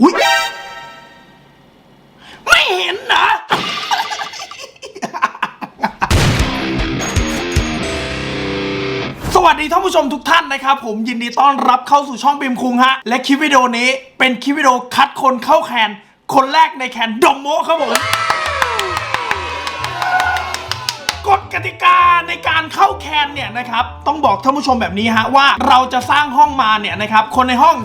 อุ้ยไม่เห็นนะสวัสดีท่านผู้ชมทุกท่านนะครับ ผมยินดีต้อนรับเข้าสู่ช่องบิมคุงฮะ และคลิปวิดีโอนี้เป็นคลิปวิดีโอคัดคนเข้าแคน คนแรกในแคนดอมโมครับผม กติกาในการเข้าแคนเนี่ยนะครับต้องบอกท่านผู้ชมแบบนี้ฮะว่าเราจะสร้างห้องมาเนี่ยนะครับคนในห้อง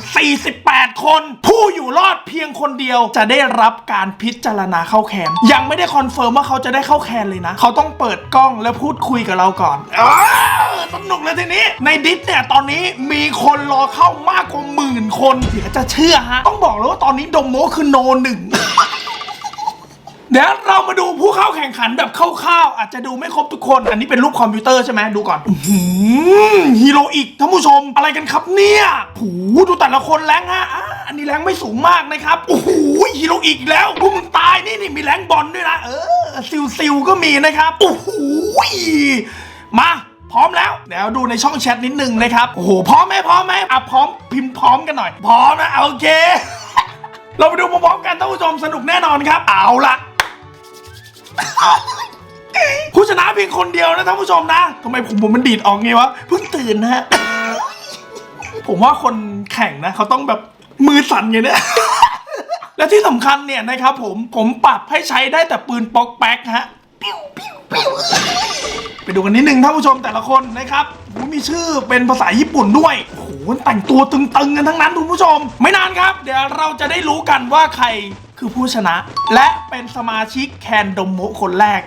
48 คน ผู้อยู่รอดเพียงคนเดียวจะได้รับการพิจารณาเข้าแคนยังไม่ได้คอนเฟิร์มว่าเขาจะได้เข้าแคนเลยนะ เขาต้องเปิดกล้องแล้วพูดคุยกับเราก่อนอสนุกเลยทีนี้ในดิสเนี่ยตอนนี้มีคนรอเข้ามากกว่าหมื่นคนเดี๋ยวจะเชื่อฮะต้องบอกเลยว่าตอนนี้ดมโมคือโนหนึ่ง เดี๋ยวเรามาดูผู้เข้าแข่งขันแบบคร่าวๆอาจจะดูไม่ครบทุกคน อันนี้เป็นรูปคอมพิวเตอร์ใช่ไหมดูก่อนอื้อหือฮีโรอีกท่านผู้ชมอะไรกันครับเนี่ยผูดูแต่ละคนแรงฮะอะอันนี้แรงไม่สูงมากนะครับโอ้โหฮีโรอีกแล้วพวกมึงตายนี่นี่มีแรงบอลด้วยนะเออซิวซิวก็มีนะครับโอ้โหมา พร้อมแล้วเดี๋ยวดูในช่องแชทนิดนึงนะครับโอ้โหพร้อมไหมพร้อมไหมอะพร้อมพิมพ์พร้อมกันหน่อย พร้อมนะโอเค เราไปดูพร้อมๆกันท่านผู้ชมสนุกแน่นอนครับเอาละ ผู้ชนะเพียงคนเดียวนะท่านผู้ชมนะทำไมผมผมมันดีดออกไงวะเพิ่งตื่นนะฮะ ผมว่าคนแข่งนะเขาต้องแบบมือสั่นไงเนี่ยและที่สำคัญเนี่ยนะครับผมผมปรับให้ใช้ได้แต่ปืนป๊อกแป๊กฮะปิ้วปิ้วปิ้วไปดูกันนิดนึงท่านผู้ชมแต่ละคนนะครับโอ้โหมีชื่อเป็นภาษาญี่ปุ่นด้วยโอ้โหแต่งตัวตึงๆกันทั้งนั้นคุณผู้ชม ไม่นานครับ เดี๋ยวเราจะได้รู้กันว่าใคร คือผู้ชนะ และเป็นสมาชิกแคนดมโมคนแรก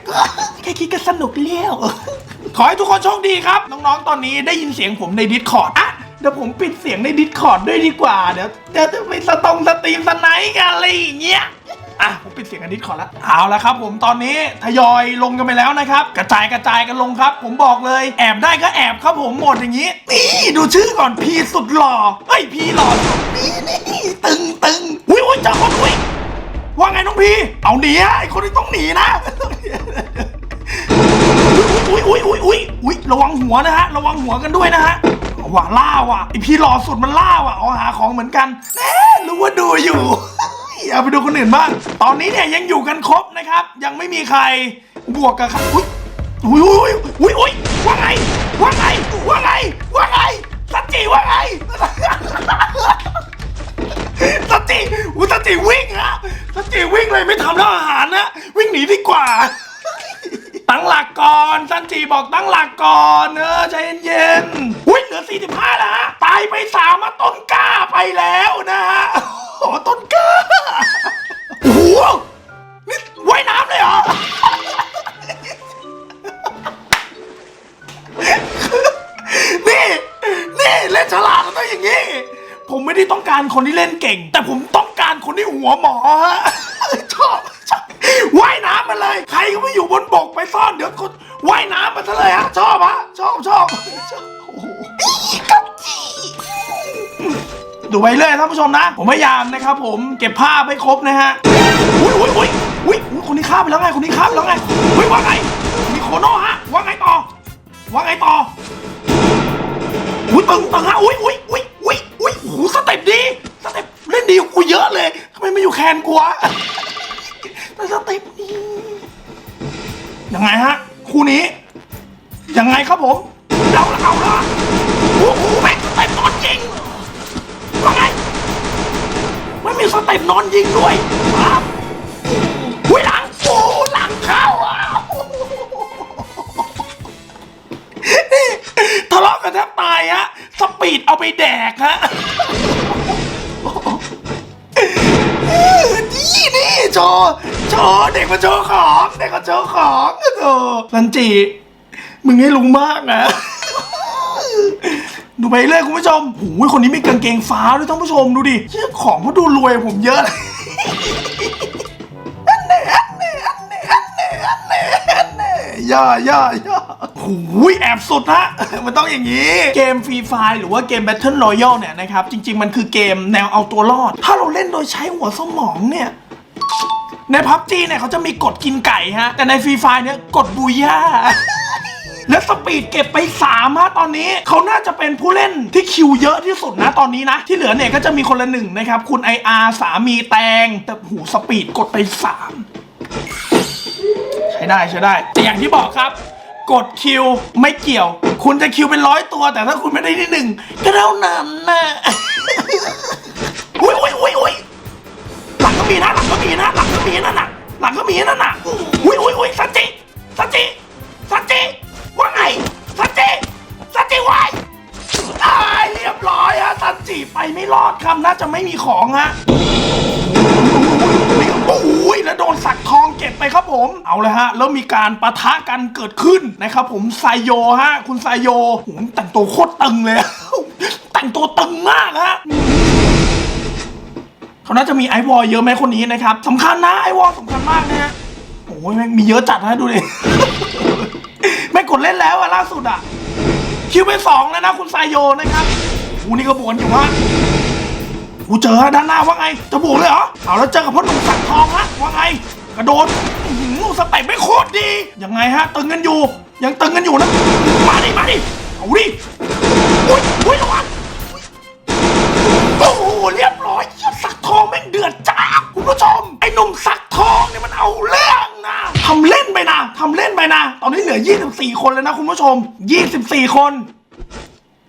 แค่คิดก็สนุกเลี้ยว ขอให้ทุกคนโชคดีครับ น้องๆ ตอนนี้ได้ยินเสียงผมในดิสคอร์ดอะเดี๋ยวผมปิดเสียงในดิสคอร์ดด้วยดีกว่า เดี๋ยวเดี๋ยวจะไปสตองสตรีมสไนค์กันอะไรอย่างเงี้ยอะผมปิดเสียงในดิสคอร์ดล้วเอาละครับ ผมตอนนี้ทยอยลงกันไปแล้วนะครับ กระจายกระจายกันลงครับ ผมบอกเลยแอบได้ก็แอบครับผมหมดอย่างนี้นี่ดูชื่อก่อนพีสุดหล่อเฮ้ยพีหล่อนี่นี่ตึงตึงอุ้ยอุ้ยเจอคนอุ้ย ว่าไงน้องพี เอาหนีอะไอคนนี้ต้องหนีนะอุ้ยอุ้ยอุ้ยอุ้ยอุ้ยระวังหัวนะฮะ ระวังหัวกันด้วยนะฮะว่าล่าว่ะไอพี่หล่อสุดมันล่าว่ะเอาหาของเหมือนกันแน่รู้ว่าดูอยู่เอาไปดูคนอื่นบ้าง ตอนนี้เนี่ยยังอยู่กันครบนะครับ ยังไม่มีใครบวกกับครอุ้ยอุ้ยอุ้ยอุ้ยอุ้ยว่าไงว่าไงว่าไงว่าไงสัจจีว่าไงสติอุยสติวิ่งอะ สติวิ่งเลยไม่ทำแล้วอาหารนะ วิ่งหนีดีกว่า ตั้งหลักก่อนซันจีบอกตั้งหลักก่อนเออใจเย็นๆอุ้ยเหลือ 45แล้วฮะตายไปสามมาต้นกล้าไปแล้วนะฮะโอ้ต้นกล้าโอ้โหนี่ว่ายน้ำเลยเหรอนี่นี่เล่นฉลาดมันต้องอย่างนี้ ผมไม่ได้ต้องการคนที่เล่นเก่ง แต่ผมต้อง นี่หัวหมอฮะชอบชอบว่ายน้ำมาเลย ใครก็ไม่อยู่บนบกไปซ่อนเดี๋ยวคนว่ายน้ำมาซะเลยฮะชอบฮะชอบชอบชอบโอ้โหกับจีดูไปเรื่อยท่านผู้ชมนะ ผมพยายามนะครับผมเก็บภาพให้ครบนะฮะอุ้ยอุ้ยอุ้ยอุ้ยอุ๊ยคนนี้ข้ามไปแล้วไงคนนี้ข้ามไปแล้วไงเฮ้ยว่าไงมีโคโน่ฮะว่าไงต่อว่าไงต่ออุ้ยตึงตึงฮะอุ้ยอุ้ยอุ้ยอุ้ยอุ้ยโอ้โหสเต็ปดี่นดีกว่ากูเยอะเลยทำไมไม่อยู่แคนกูวะแต่สเต็ปดียังไงฮะ คู่นี้ ยังไงครับผมเอาละเอาละโอ้โหแม่งสเต็ปนอนยิงว่าไงไม่มีสเต็ปนอนยิงด้วยครับอุ้ยหลังโอ้หลังเข้าอะทะเลาะกันแทบตายฮะ สปีดเอาไปแดกฮะ โชว์โชว์เด็กมาโชว์ของเด็กมาโชว์ของโธ่ลันจีมึงให้ลุงมากนะ ดูไปเรื่อยคุณผู้ชมโอ้ยคนนี้มีกางเกงฟ้าด้วยท่านผู้ชมดูดิเชี่ยของเขาดูรวยกว่าผมเยอะเลยอันเน่อันเน่อันเน่อันเน่อันเน่อันเน่ย่าย่าย่าหูยแอบสุดฮะ มันต้องอย่างนี้ เกมฟรีไฟหรือว่าเกม Battle Royale เนี่ยนะครับ จริง ๆ มันคือเกมแนวเอาตัวรอด ถ้าเราเล่นโดยใช้หัวสมองเนี่ย ในพับจีเนี่ยเขาจะมีกดกินไก่ฮะ แต่ในฟรีไฟเนี่ยกดบูย่าและสปีดเก็บไป3ฮะตอนนี้เขาน่าจะเป็นผู้เล่นที่คิวเยอะที่สุดนะตอนนี้นะ ที่เหลือเนี่ยก็จะมีคนละหนึ่งนะครับ คุณ IR สามีแตง แต่หูสปีดกดไป 3 ใช้ได้ใช้ได้ แต่อย่างที่บอกครับ กดคิวไม่เกี่ยว คุณจะคิวเป็นร้อยตัว แต่ถ้าคุณไม่ได้ที่หนึ่งก็เท่านั้นนะอุ้ยอุ้ยอุ้ยอุ้ยหลังก็มีนะหลังก็มีนะหลัง มีนั่นน่ะ หลังก็มีนั่นน่ะ อุ้ยอุ้ยอุ้ยสัจจิสัจจิสัจจิว่าไงสัจจิสัจจิวายตายเรียบร้อยฮะสัจจิไปไม่รอดครับน่าจะไม่มีของฮะโอ้ยแล้วโดนสักทองเก็บไปครับผม เอาเลยฮะ แล้วมีการปะทะกันเกิดขึ้นนะครับผมไซโยฮะ คุณไซโยโหแต่งตัวโคตรตึงเลย แต่งตัวตึงมากฮะ เขาน่าจะมีไอวอลเยอะไหมคนนี้นะครับสำคัญนะไอวอลสำคัญมากนะฮะโอ้ยแม่งมีเยอะจัดนะดูดิไม่กดเล่นแล้วอะล่าสุดอะคิวไปสองแล้วนะคุณไซโยนะครับอูนี่ก็บวนอยู่ว่ากูเจอด้านหน้าว่าไงจะบวกเลยเหรอเอาแล้วเจอกับพ่อหนุ่มสักทองฮะว่าไง กระโดดหือสเต็ปไม่โคตรดียังไงฮะตึงกันอยู่ ยังตึงกันอยู่นะมาดิมาดิเอาดิอุ้ยอุ้ยระวังโอ้โหเรียบ หนุ่มสักทองเนี่ยมันเอาเรื่องนะทำเล่นไปนะทำเล่นไปนะ ตอนนี้เหลือ 24 คนแล้วนะคุณผู้ชม 24 คน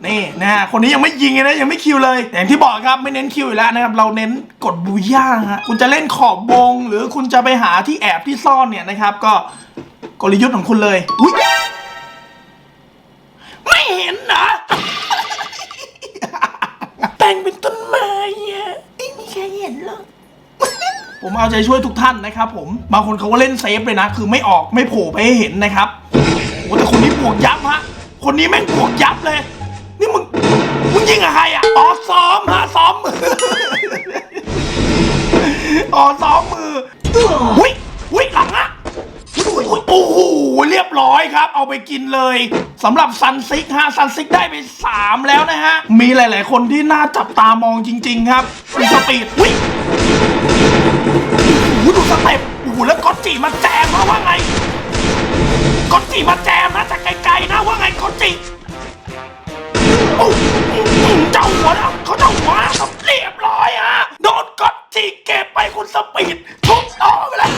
นี่นะฮะคนนี้ยังไม่ยิงเลยนะยังไม่คิวเลยแต่อย่างที่บอกครับไม่เน้นคิวอยู่แล้วนะครับเราเน้นกดบูย่าฮะคุณจะเล่นขอบวงหรือคุณจะไปหาที่แอบที่ซ่อนเนี่ยนะครับ ก็กลยุทธ์ของคุณเลยอุ๊ยไม่เห็นนะแต่งเป็นต้นไม้อะไม่มีใครเห็นหรอก ผมเอาใจช่วยทุกท่านนะครับผมบางคนเขาก็เล่นเซฟเลยนะ คือไม่ออกไม่โผล่ไปให้เห็นนะครับโอ้แต่คนนี้บวกยับฮะคนนี้แม่งบวกยับเลย นี่มึงมึงยิงกับใครอะอ๋อซ้อมฮะซ้อมมืออ๋อซ้อมมือหุ้ยหุ้ยหลังอะโอ้โหเรียบร้อยครับ เอาไปกินเลยสำหรับซันซิกฮะซันซิกได้ไป 3 แล้วนะฮะ มีหลาย ๆ คนที่น่าจับตามองจริง ๆ ครับมีสปีดหุ้ย หดูสเต็ปโอ้โหแล้วก็ตจีมาแจมมาว่าไงก็ตจีมาแจมนะจากไกลๆนะว่าไงก็ตจีโอ้เจ้าหัวนะเขาเจ้าหัวนะเรียบร้อยฮะโดนกดจีเก็บไปคุณสปีดทุบต่อไปแล้ว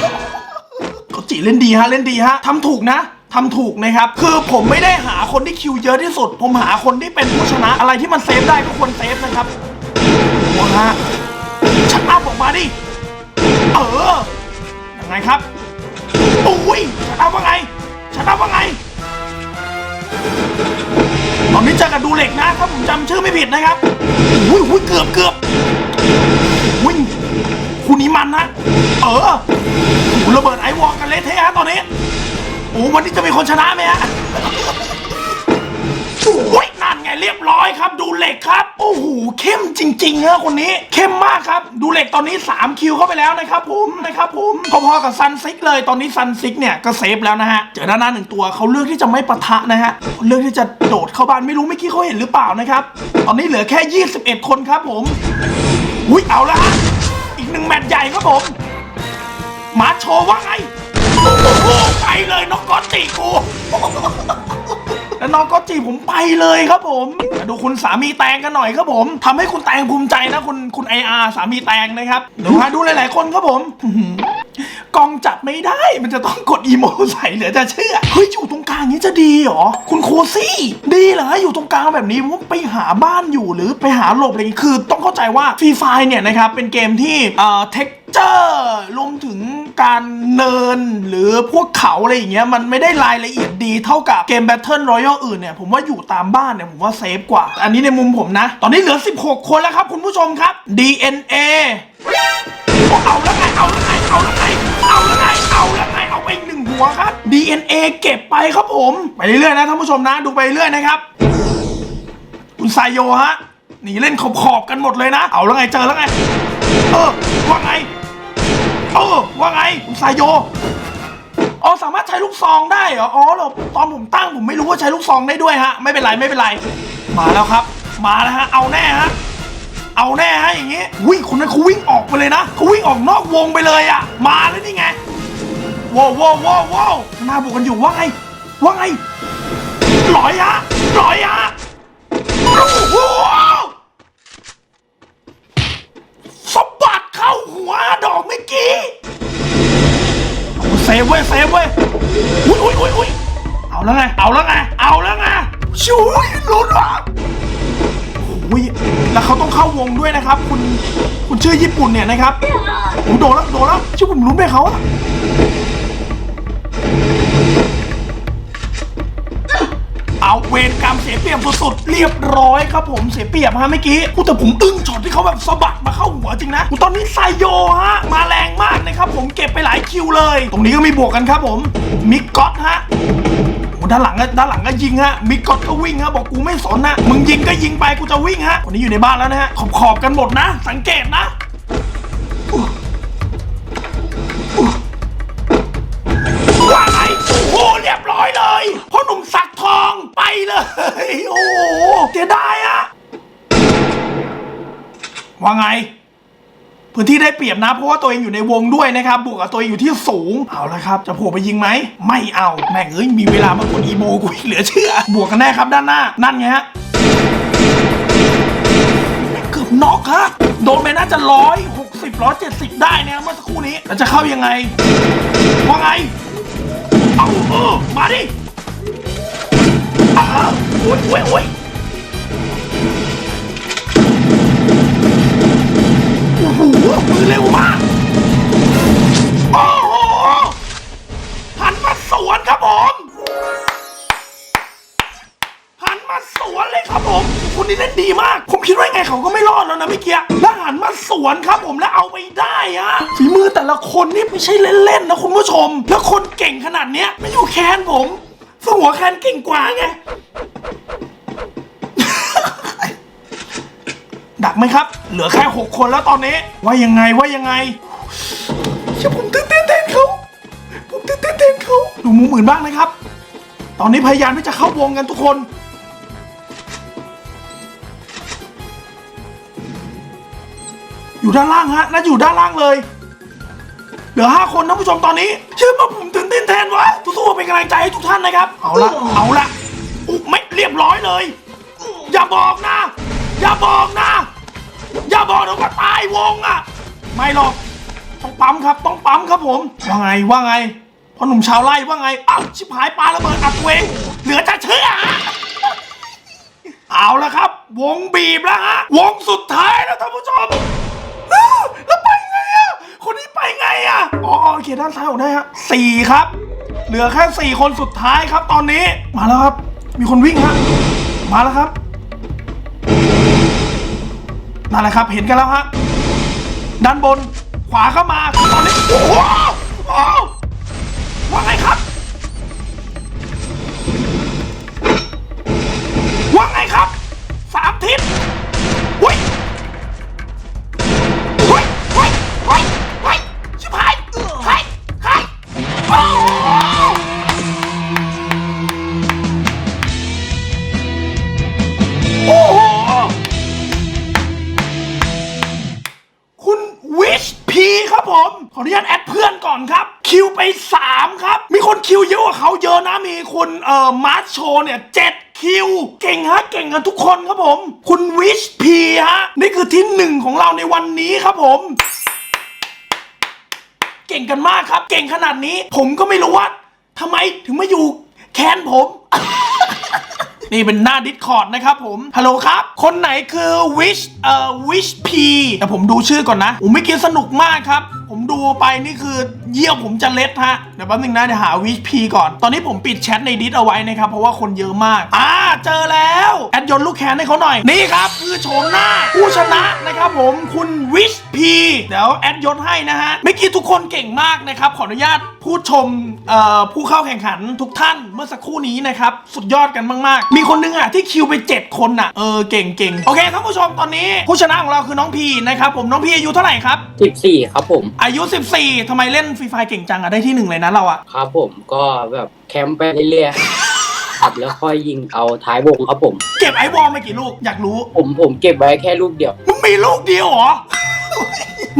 กดจีเล่นดีฮะเล่นดีฮะทำถูกนะทำถูกนะครับ คือผมไม่ได้หาคนที่คิวเยอะที่สุด ผมหาคนที่เป็นผู้ชนะอะไรที่มันเซฟได้ก็ควรเซฟนะครับวฮะชักอัพออกมาดิ เออยังไงครับโอ้ยชักอัพว่าไงชักอัพว่าไง ตอนนี้เจอกับดูเหล็กนะถ้าผมจำชื่อไม่ผิดนะครับอุ้ยอุ้ยเกือบเกือบอุ้ยคู่นี้มันนะ เออระเบิดไอวอลกันเละเทะฮะตอนนี้โอ้วันนี้จะมีคนชนะไหมฮะโอ้ย ไงเรียบร้อยครับ ดูเหล็กครับ โอ้โหเข้มจริงๆฮะคนนี้ เข้มมากครับ ดูเหล็กตอนนี้ 3 คิวเข้าไปแล้วนะครับผมนะครับผมพอๆกับซันซิกเลยตอนนี้ซันซิกเนี่ยก็เซฟแล้วนะฮะ เจอด้านหน้าหนึ่งตัวเขาเลือกที่จะไม่ปะทะนะฮะเลือกที่จะโดดเข้าบ้านไม่รู้เมื่อกี้เขาเห็นหรือเปล่านะครับ ตอนนี้เหลือแค่ 21 คนครับผมอุ้ยเอาละฮะอีกหนึ่งแมตช์ใหญ่ครับผมมาโชว์ว่าไงโอ้โหไปเลยน้องก๊อตจีกู น้องก๊อตจีผมไปเลยครับผมมาดูคุณสามีแตงกันหน่อยครับผมทำให้คุณแตงภูมิใจนะคุณคุณไออาร์สามีแตงนะครับดูฮะดูหลายๆคนครับผมกองจับไม่ได้ มันจะต้องกดอีโมใส่เหลือจะเชื่อ เฮ้ย อยู่ตรงกลางนี้จะดีเหรอ คุณโคซี่ ดีเหรอ อยู่ตรงกลางแบบนี้ผมว่าไปหาบ้านอยู่หรือไปหาหลบอะไรอย่างงี้คือ ต้องเข้าใจว่าฟรีไฟเนี่ยนะครับ เป็นเกมที่เอ่อเทค เจอร์รวมถึงการเนินหรือพวกเขาอะไรอย่างเงี้ยมันไม่ได้รายละเอียดดีเท่ากับเกม Battle Royale อื่นเนี่ย ผมว่าอยู่ตามบ้านเนี่ยผมว่าเซฟกว่า อันนี้ในมุมผมนะ ตอนนี้เหลือ 16 คนแล้วครับคุณผู้ชมครับ DNA เอาแล้วไงเอาแล้วไงเอาแล้วไงเอาแล้วไงเอาแล้วไงเอาไปอีกหนึ่งหัวครับ DNA เก็บไปครับผม ไปเรื่อยๆนะท่านผู้ชมนะดูไปเรื่อยนะครับ คุณไซโยฮะหนีเล่นขอบๆกันหมดเลยนะ เอาแล้วไงเจอแล้วไง เออว่าไง เออว่าไงคุณไซโย อ๋อสามารถใช้ลูกซองได้เหรอ อ๋อเหรอตอนผมตั้งผมไม่รู้ว่าใช้ลูกซองได้ด้วยฮะ ไม่เป็นไรไม่เป็นไร มาแล้วครับ มาแล้วฮะ เอาแน่ฮะ เอาแน่ฮะอย่างงี้วิ่งคนนั้นเขาวิ่งออกไปเลยนะเขาวิ่งออกนอกวงไปเลยอะมาแล้วนี่ไงว้าวว้าวว้าวว้าวหน้าบุกกันอยู่ว่าไงว่าไงร้อยฮะร้อยฮะโอ้โห เซฟเว้ยเซฟเว้ยอุ้ยอุ้ยอุ้ยอุ้ยเอาแล้วไงเอาแล้วไงเอาแล้วไงช่วยลุ้นว่ะโอ้ยแล้วเขาต้องเข้าวงด้วยนะครับ คุณคุณชื่อญี่ปุ่นเนี่ยนะครับผมโดนแล้วโดนแล้วชื่อผมลุ้นไปเขาอะเอาเวรก สียเปรียบสุดๆเรียบร้อยครับผมเสียเปรียบฮะเมื่อกี้พูแต่ผมอึ้งช็อตที่เขาแบบสะบัดมาเข้าหัวจริงนะตอนนี้ไซโยฮะมาแรงมากนะครับผมเก็บไปหลายคิวเลย ตรงนี้ก็มีบวกกันครับผมมิกก๊อตฮะด้านหลังก็ด้านหลังก็ยิงฮะ มิกก๊อตก็วิ่งฮะ บอกกูไม่สนนะ มึงยิงก็ยิงไป กูจะวิ่งฮะ วันนี้อยู่ในบ้านแล้วนะฮะ ขอบขอบกันหมดนะ สังเกตนะ ว่าไง พื้นที่ได้เปรียบนะ เพราะว่าตัวเองอยู่ในวงด้วยนะครับบวกกับตัวเองอยู่ที่สูงเอาละครับ จะโผล่ไปยิงไหมไม่เอาแม่งเอ้ยมีเวลามากดอีโมกูอีกเหลือเชื่อ บวกกันแน่ครับด้านหน้า นั่นไงฮะเกือบน็อกฮะโดนไปน่าจะร้อยหกสิบร้อยเจ็ดสิบได้นะเมื่อสักครู่นี้แล้วจะเข้ายังไงว่าไงเอาเออมาดิอ้าโอ้ยโอ้ยโอ้ย โอ้โหมือเร็วมาก โอ้โหหันมาสวนครับผมหันมาสวนเลยครับผมคนนี้เล่นดีมาก ผมคิดว่าไงเขาก็ไม่รอดแล้วนะเมื่อกี้แล้วหันมาสวนครับผมแล้วเอาไปได้ฮะฝีมือแต่ละคนนี่ไม่ใช่เล่นๆนะคุณผู้ชม แล้วคนเก่งขนาดเนี้ยไม่อยู่แคนผมซึ่งหัวแคนเก่งกว่าไง ดักไหมครับ เหลือแค่หกคนแล้วตอนนี้ ว่ายังไงว่ายังไงเชื่อผมตื่นเต้นแทนเขาผมตื่นเต้นแทนเขาดูมุมอื่นบ้างนะครับ ตอนนี้พยายามที่จะเข้าวงกันทุกคนอยู่ด้านล่างฮะน่าอยู่ด้านล่างเลย เหลือห้าคนนผู้ชมตอนนี้เชื่อว่าผมตื่นเต้นแทนวะทุกๆเป็นกำลังใจให้ทุกท่านนะครับ เอาละเอาละอุ๊ไม่เรียบร้อยเลย อย่าบอกนะ อย่าบอกนะ อย่าบอกนะว่าตายวงอะ ไม่หรอก ต้องปั๊มครับ ต้องปั๊มครับผม ว่าไง ว่าไงพอหนุ่มชาวไร่ว่าไงอ้าวชิบหายปลาระเบิดอัดตัวเอง เหลือจะเชื่อ เอาละครับ วงบีบแล้วฮะ วงสุดท้ายแล้วท่านผู้ชมแล้วไปไงอะคนนี้ไปไงอะอ๋อโอเคด้านซ้ายออกได้ฮะสี่ครับ เหลือแค่สี่คนสุดท้ายครับตอนนี้ มาแล้วครับ มีคนวิ่งฮะ มาแล้วครับ นั่นแหละครับ เห็นกันแล้วฮะด้านบนขวาเข้ามาตอนนี้โอ้โหโอ้โหว่าไงครับ คุณเอ่อมาร์ชโชเนี่ยเจ็ดคิว เก่งฮะ เก่งกันทุกคนครับผม คุณวิชพีฮะ นี่คือที่หนึ่งของเราในวันนี้ครับผม เก่งกันมากครับ เก่งขนาดนี้ ผมก็ไม่รู้ว่าทำไมถึงมาอยู่แคนผม นี่เป็นหน้าดิสคอร์ดนะครับผมฮัลโหลครับ คนไหนคือ Wish เอ่อ Wish P แต่ผมดูชื่อก่อนนะผมไม่อกี้สนุกมากครับ ผมดูไปนี่คือเยี่ยวผมจะเล็ดฮะเดี๋ยวแป๊บนึงนะเดี๋ยวหา Wish P ก่อนตอนนี้ผมปิดแชทในดิสเอาไว้นะครับเพราะว่าคนเยอะมากอ่า เจอแล้วแอดยนต์ลูกแคนให้เขาหน่อย นี่ครับคือโฉมหน้าผู้ชนะนะครับผมคุณ Wish P เดี๋ยวแอดยนต์ให้นะฮะไม่อกี้ทุกคนเก่งมากนะครับ ขออนุญาตพูดชมเอ่อผู้เข้าแข่งขันทุกท่านเมื่อสักครู่นี้นะครับ สุดยอดกันมาก ๆ มีคนนึงอะที่คิวไป 7 คนอะเออเก่งเก่งโอเคท่านผู้ชมตอนนี้ผู้ชนะของเราคือน้องพีนะครับผมน้องพีอายุเท่าไหร่ครับสิบสี่ครับผม อายุ 14ทำไมเล่นฟรีไฟเก่งจังอะได้ที่หนึ่งเลยนะเราอะครับผมก็แบบแคมป์ไปเรื่อยๆ ขับแล้วค่อยยิงเอาท้ายวงครับผม เก็บไอวอลมากี่ลูกอยากรู้ ผมผมเก็บไว้แค่ลูกเดียว มึงมีลูกเดียวเหรอ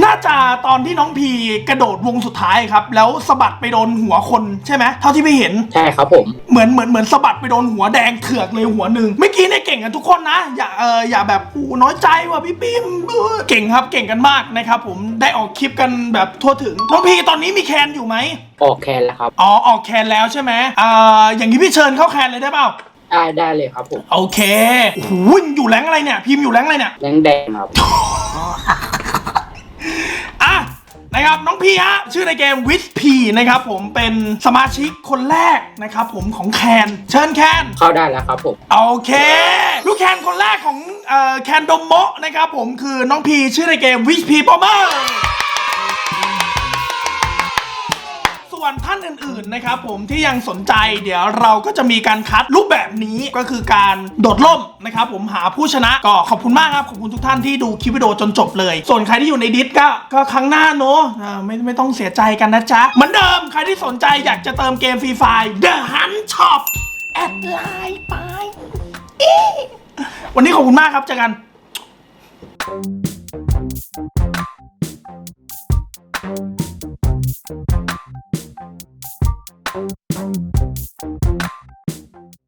น่าจะตอนที่น้องพีกระโดดวงสุดท้ายครับ แล้วสะบัดไปโดนหัวคนใช่ไหมเท่าที่พี่เห็น ใช่ครับผม เหมือนเหมือนเหมือนสะบัดไปโดนหัวแดงเถือกเลยหัวหนึ่งเมื่อกี้เนี่ยเก่งกันทุกคนนะ อย่าเอออย่าแบบอู้น้อยใจว่ะพี่ปิมเออเก่งครับเก่งกันมากนะครับผมได้ออกคลิปกันแบบทั่วถึงน้องพีตอนนี้มีแคนอยู่ไหมออกแคนแล้วครับอ๋อออกแคนแล้วใช่ไหมอ่าอย่างนี้พี่เชิญเข้าแคนเลยได้เปล่าได้ได้เลยครับผมโอเคโอ้โหอยู่แรงค์อะไรเนี่ยพิมพ์อยู่แรงค์อะไรเนี่ยแดงแดงครับอะ นะครับน้องพีฮะชื่อในเกมวิ h พีนะครับผมเป็นสมาชิกคนแรกนะครับผมของแคนเชิญแคนเข้าได้แล้วครับผม โอเค ลูกแคนคนแรกของเอ่อแคนโดมโมะนะครับผมคือน้องพีชื่อในเกมวิ h พีปอมเมอร์ ส่วนท่านอื่นๆนะครับผมที่ยังสนใจเดี๋ยวเราก็จะมีการคัดรูปแบบนี้ก็คือการโดดร่มนะครับผมหาผู้ชนะก็ขอบคุณมากครับขอบคุณทุกท่านที่ดูคลิปวิดีโอจนจบเลย ส่วนใครที่อยู่ในดิสก็ก็ครั้งหน้าเนอะอ่าไม่ไม่ต้องเสียใจกันนะจ๊ะเหมือนเดิมใครที่สนใจอยากจะเติมเกมฟรีไฟ The Hunt Shop แอดไลน์ไปอ๊ะวันนี้ขอบคุณมากครับเจอกัน